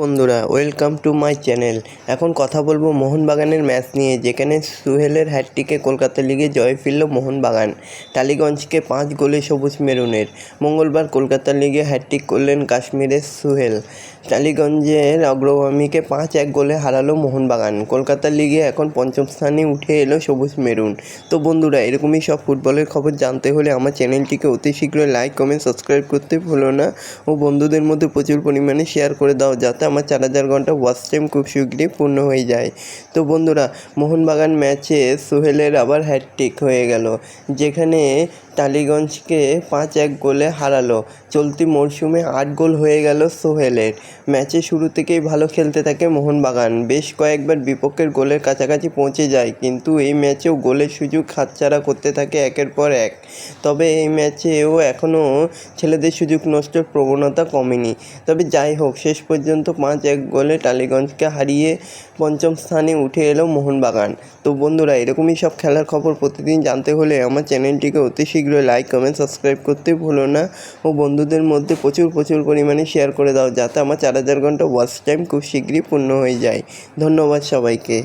বন্ধুরা welcome to my channel এখন কথা বলব মোহনবাগানের ম্যাচ নিয়ে, যেখানে সুহেলের হ্যাটটিকে কলকাতা লিগে জয় ফিরল মোহনবাগান। টালিগঞ্জকে পাঁচ গোলে সবুজ মেরুনের। মঙ্গলবার কলকাতা লিগে হ্যাটট্রিক করলেন কাশ্মীরের সুহেল। টালিগঞ্জের অগ্রগামীকে পাঁচ এক গোলে হারালো মোহনবাগান। কলকাতা লিগে এখন পঞ্চম স্থানে উঠে এলো সবুজ মেরুন। তো বন্ধুরা, এরকমই সব ফুটবলের খবর জানতে হলে আমার চ্যানেলটিকে অতি শীঘ্রই লাইক কমেন্ট সাবস্ক্রাইব করতে ভুলো না। ও বন্ধুদের মধ্যে প্রচুর পরিমাণে শেয়ার করে দাও, যাতে আমার চার হাজার ঘণ্টা ওয়াচ টাইম খুব শীঘ্রই পূর্ণ হয়ে যায়। তো বন্ধুরা, মোহনবাগান ম্যাচে সোহেলের আবার হ্যাটট্রিক হয়ে গেল, যেখানে টালিগঞ্জকে পাঁচ এক গোলে হারালো। চলতি মরশুমে আট গোল হয়ে গেল সোহেলের। ম্যাচে শুরু থেকেই ভালো খেলতে থাকে মোহনবাগান। বেশ কয়েকবার বিপক্ষের গোলের কাছাকাছি পৌঁছে যায়, কিন্তু এই ম্যাচেও গোলের সুযোগ হাতছাড়া করতে থাকে একের পর এক। তবে এই ম্যাচেও এখনও ছেলেদের সুযোগ নষ্টের প্রবণতা কমেনি। তবে যাই হোক, শেষ পর্যন্ত পাঁচ এক গোলে টালিগঞ্জকে হারিয়ে পঞ্চম স্থানে উঠে এলো মোহনবাগান। তো বন্ধুরা, এরকমই সব খেলার খবর প্রতিদিন জানতে হলে আমার চ্যানেলটিকে অতি শীঘ্রই লাইক কমেন্ট সাবস্ক্রাইব করতে ভুলো না। ও বন্ধুদের মধ্যে প্রচুর প্রচুর পরিমাণে শেয়ার করে দাও, যাতে আমার চার হাজার ঘণ্টা ওয়াচ টাইম খুব শীঘ্রই পূর্ণ হয়ে যায়। ধন্যবাদ সবাইকে।